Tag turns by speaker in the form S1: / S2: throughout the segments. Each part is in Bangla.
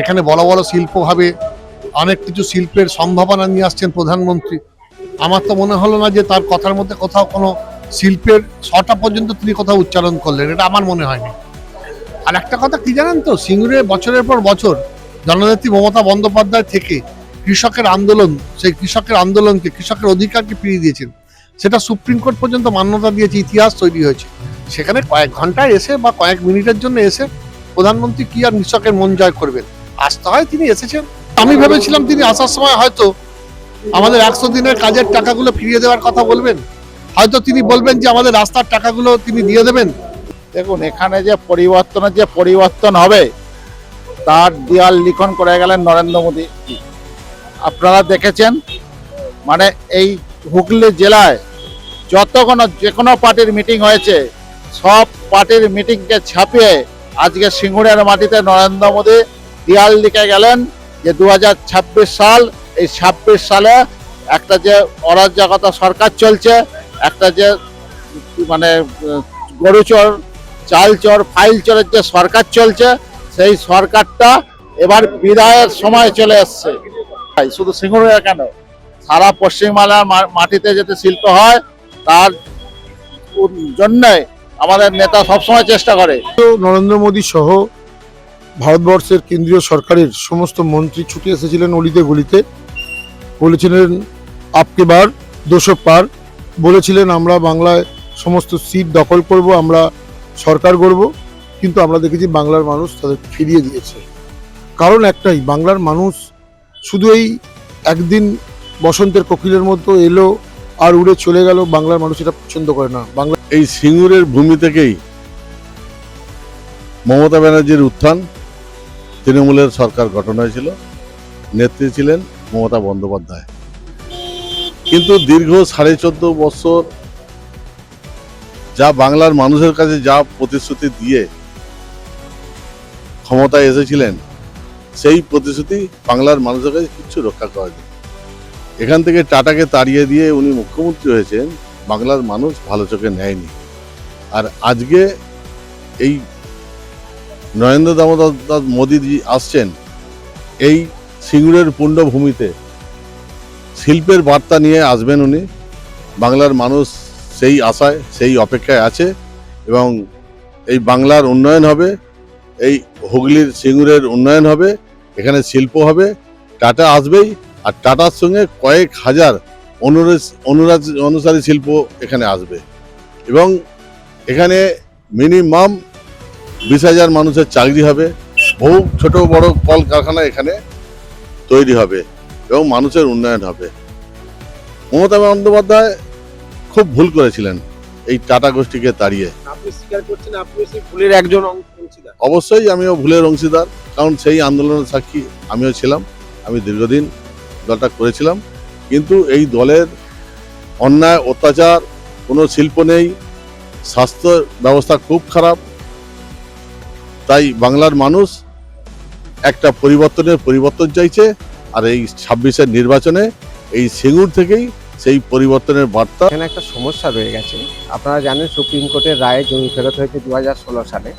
S1: এখানে বড় বড় শিল্প হবে অনেক কিছু শিল্পের সম্ভাবনা নিয়ে আসছেন প্রধানমন্ত্রী। আমার তো মনে হলো না যে তার কথার মধ্যে কোথাও কোনো শিল্পের ছটা পর্যন্ত তিনি কোথাও উচ্চারণ করলেন, এটা আমার মনে হয়নি। আর একটা কথা কি জানেন তো, সিঙ্গুরে বছরের পর বছর জননেত্রী মমতা বন্দ্যোপাধ্যায় থেকে কৃষকের আন্দোলন, সেই কৃষকের আন্দোলনকে, কৃষকের অধিকারকে ফিরিয়ে দিয়েছেন। সেটা সুপ্রিম কোর্ট পর্যন্ত মান্যতা দিয়েছে, ইতিহাস তৈরি হয়েছে। সেখানে কয়েক ঘন্টায় এসে বা কয়েক মিনিটের জন্য এসে প্রধানমন্ত্রী কি আর কৃষকের মন জয় করবেন? আসতে হয় তিনি এসেছেন। আমি ভেবেছিলাম তিনি আসার সময় হয়তো আমাদের একশো দিনের কাজের টাকাগুলো ফিরিয়ে দেওয়ার কথা বলবেন। হয়তো তিনি বলবেন যে আমাদের রাস্তার টাকাগুলো তিনি দিয়ে দেবেন।
S2: দেখুন, এখানে যে পরিবর্তনের যে পরিবর্তন হবে, তার দেয়াল লিখন করে গেলেন নরেন্দ্র মোদী। আপনারা দেখেছেন মানে এই হুগলি জেলায় যত কোনো, যে কোনো পার্টির মিটিং হয়েছে, সব পার্টির মিটিংকে ছাপিয়ে আজকে সিঙ্গুরের মাটিতে নরেন্দ্র মোদী দেয়াল লিখে গেলেন যে দু হাজার ছাব্বিশ সাল, এই ছাব্বিশ সালে একটা যে অরাজকতা সরকার চলছে, একটা যে মানে গরুচর চাল চোর, ফাইল চোরের যে সরকার চলছে, সেই সরকারটা এবার বিদায়ের সময় চলে এসছে। শুধু সিঙ্গুরিয়া কেন? সারা পশ্চিমবাংলার মাটিতে যাতে শিল্প হয়, তার জন্য আমাদের নেতা সবসময় চেষ্টা করে।
S3: নরেন্দ্র মোদী সহ ভারতবর্ষের কেন্দ্রীয় সরকারের সমস্ত মন্ত্রী ছুটে এসেছিলেন অলিতে গলিতে। বলেছিলেন, আপকে বার দুশো পার। বলেছিলেন, আমরা বাংলায় সমস্ত সিট দখল করব, আমরা সরকার গড়ব। কিন্তু আমরা দেখেছি বাংলার মানুষ তাদের ফিরিয়ে দিয়েছে। কারণ একটাই, বাংলার মানুষ শুধু এই একদিন বসন্তের কোকিলের মতো এলো আর উড়ে চলে গেল, বাংলার মানুষ এটা পছন্দ করে না। বাংলা
S4: এই সিঙ্গুরের ভূমি থেকেই মমতা ব্যানার্জির উত্থান, তৃণমূলের সরকার গঠন হয়েছিল। নেত্রী ছিলেন মমতা বন্দ্যোপাধ্যায়। কিন্তু দীর্ঘ সাড়ে চোদ্দ বছর যা বাংলার মানুষের কাছে যা প্রতিশ্রুতি দিয়ে ক্ষমতায় এসেছিলেন, সেই প্রতিশ্রুতি বাংলার মানুষের কাছে কিচ্ছু রক্ষা করা করেনি। এখান থেকে টাটাকে তাড়িয়ে দিয়ে উনি মুখ্যমন্ত্রী হয়েছেন, বাংলার মানুষ ভালো চোখে নেয়নি। আর আজকে এই নরেন্দ্র দামোদর মোদীজি আসছেন, এই সিঙ্গুরের পুণ্যভূমিতে শিল্পের বার্তা নিয়ে আসবেন উনি। বাংলার মানুষ সেই আশায়, সেই অপেক্ষায় আছে এবং এই বাংলার উন্নয়ন হবে, এই হুগলির সিঙ্গুরের উন্নয়ন হবে, এখানে শিল্প হবে, টাটা আসবেই। আর টাটার সঙ্গে কয়েক হাজার অনুরাজ অনুরাজ অনুসারী শিল্প এখানে আসবে। এবং এখানে মিনিমাম বিশ হাজার মানুষের চাকরি হবে। বহু ছোট বড় কল কারখানা এখানে তৈরি হবে এবং মানুষের উন্নয়ন হবে। মমতা বন্দ্যোপাধ্যায় খুব ভুল করেছিলেন এই টাটা গোষ্ঠীকে তাড়িয়ে।
S5: ভুলের একজন
S4: অবশ্যই আমিও ভুলের অংশীদার কারণ সেই আন্দোলনের সাক্ষী আমিও ছিলাম। আমি দীর্ঘদিন দলটা করেছিলাম। কিন্তু এই দলের অন্যায়, অত্যাচার, কোনো শিল্প নেই, স্বাস্থ্য ব্যবস্থা খুব খারাপ। তাই বাংলার মানুষ একটা পরিবর্তনের পরিবর্তন চাইছে আর এই ছাব্বিশের নির্বাচনে এই সিঙ্গুর থেকেই সেই পরিবর্তনের বার্তা।
S5: এখানে একটা সমস্যা রয়ে গেছে। আপনারা জানেন সুপ্রিম কোর্টের রায়ে জমি ফেরত হয়েছে দু হাজার ষোলো সালে।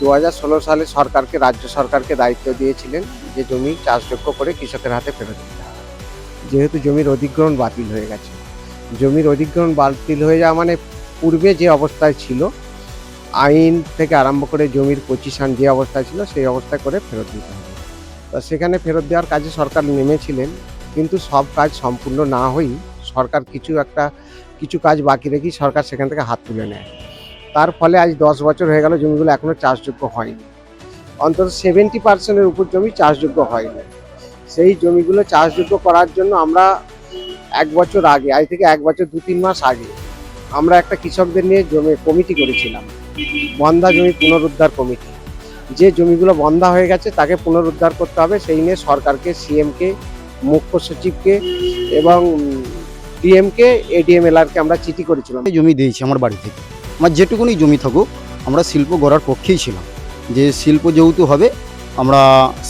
S5: দু হাজার ষোলো সালে সরকারকে, রাজ্য সরকারকে দায়িত্ব দিয়েছিলেন যে জমি চাষযোগ্য করে কৃষকের হাতে ফেরত দিতে যেহেতু জমির অধিগ্রহণ বাতিল হয়ে গেছে। জমির অধিগ্রহণ বাতিল হয়ে যাওয়া মানে পূর্বে যে অবস্থায় ছিল, আইন থেকে আরম্ভ করে জমির পঁচিশান যে অবস্থায় ছিল, সেই অবস্থায় করে ফেরত দিতে হবে। তো সেখানে ফেরত দেওয়ার কাজে সরকার নেমেছিলেন, কিন্তু সব কাজ সম্পূর্ণ না হয়েই সরকার কিছু একটা, কিছু কাজ বাকি রেখেই সরকার সেখান থেকে হাত তুলে নেয়। তার ফলে আজ দশ বছর হয়ে গেল জমিগুলো এখনও চাষযোগ্য হয়নি। অন্তত সেভেন্টি পার্সেন্টের উপর জমি চাষযোগ্য হয়নি। সেই জমিগুলো চাষযোগ্য করার জন্য আমরা এক বছর আগে, আজ থেকে এক বছর দু তিন মাস আগে, আমরা একটা কৃষকদের নিয়ে জমি, কমিটি করেছিলাম। বন্ধা জমি পুনরুদ্ধার কমিটি। যে জমিগুলো বন্ধা হয়ে গেছে, তাকে পুনরুদ্ধার করতে হবে। সেই নিয়ে সরকারকে, সিএমকে, মুখ্য সচিবকে এবং ডিএমকে, এডিএমএলআরকে আমরা চিঠি করেছিলাম।
S6: জমি দিয়েছি আমার বাড়ি থেকে। আমার যেটুকুনি জমি থাকুক, আমরা শিল্প গড়ার পক্ষেই ছিলাম। যে শিল্প যেহেতু হবে, আমরা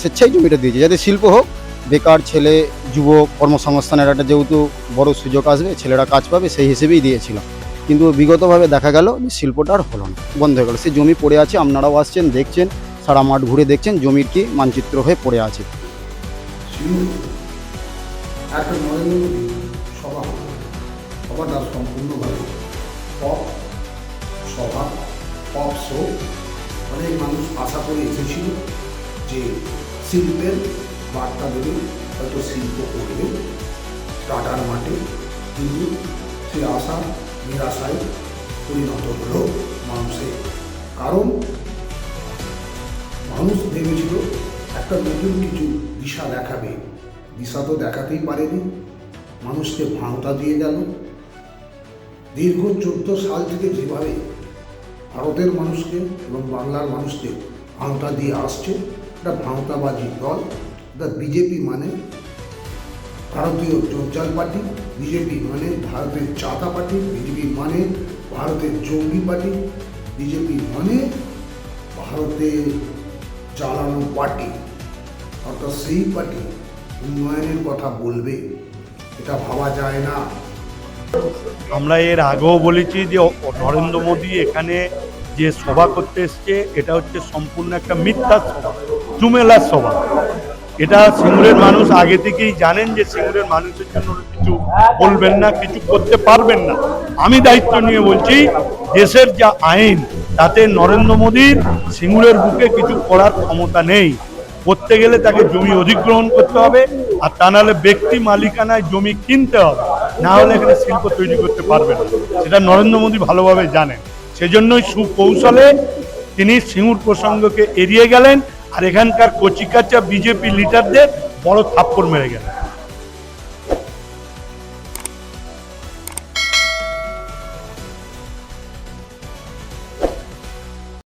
S6: স্বেচ্ছায় জমিটা দিয়েছি। যাতে শিল্প হোক বেকার ছেলে যুবক কর্মসংস্থানের একটা যেহেতু বড় সুযোগ আসবে, ছেলেরা কাজ পাবে, সেই হিসেবেই দিয়েছিলাম কিন্তু বিগতভাবে দেখা গেল যে শিল্পটা আর হলো না, বন্ধ হয়ে গেল। সে জমি পড়ে আছে, আপনারাও আসছেন, দেখছেন, সারা মাঠ ঘুরে দেখছেন, জমির কি মানচিত্র হয়ে পড়ে আছে।
S7: অনেক মানুষ আশা করে এসেছিল যে শিল্পের বার্তা হয়তো শিল্প করবে টাটার মাঠে কিন্তু সে আশা, নিরাশায় পরিণত হলো মানুষের কারণ মানুষ ভেবেছিল একটা নতুন কিছু দিশা দেখাবে। দিশা তো দেখাতেই পারেনি। মানুষকে ভাঁওতা দিয়ে গেল। দীর্ঘ চোদ্দ সাল থেকে যেভাবে ভারতের মানুষকে এবং বাংলার মানুষকে ভাঁওতা দিয়ে আসছে, একটা ভাঁওতাবাজি দল এটা বিজেপি মানে ভারতীয় জঞ্জাল পার্টি, বিজেপি মানে ভারতের চাতা পার্টি, বিজেপি মানে ভারতের জঙ্গি পার্টি, বিজেপি মানে ভারতের চালানো পার্টি। অর্থাৎ সেই পার্টি উন্নয়নের কথা বলবে, এটা ভাবা যায় না।
S8: আমরা এর আগেও বলেছি যে নরেন্দ্র মোদী এখানে যে সভা করতে এসছে, এটা হচ্ছে সম্পূর্ণ একটা মিথ্যা সভা, চুমেলার সভা। এটা সিঙ্গুরের মানুষ আগে থেকেই জানেন যে সিঙ্গুরের মানুষের জন্য কিছু বলবেন না, কিছু করতে পারবেন না। আমি দায়িত্ব নিয়ে বলছি, দেশের যা আইন, তাতে নরেন্দ্র মোদীর সিঙ্গুরের বুকে কিছু করার ক্ষমতা নেই। করতে গেলে তাকে জমি অধিগ্রহণ করতে হবে, আর তা নাহলে ব্যক্তি মালিকানায় জমি কিনতে হবে। না হলে এখানে শিল্প তৈরি করতে পারবে না। সেটা নরেন্দ্র মোদী ভালোভাবে জানেন। সেজন্যই সুকৌশলে তিনি সিঙ্গুর প্রসঙ্গকে এড়িয়ে গেলেন আর এখানকার কচিকাচা বিজেপি লিডারদের বড় থাপ্পড় মেরে গেলেন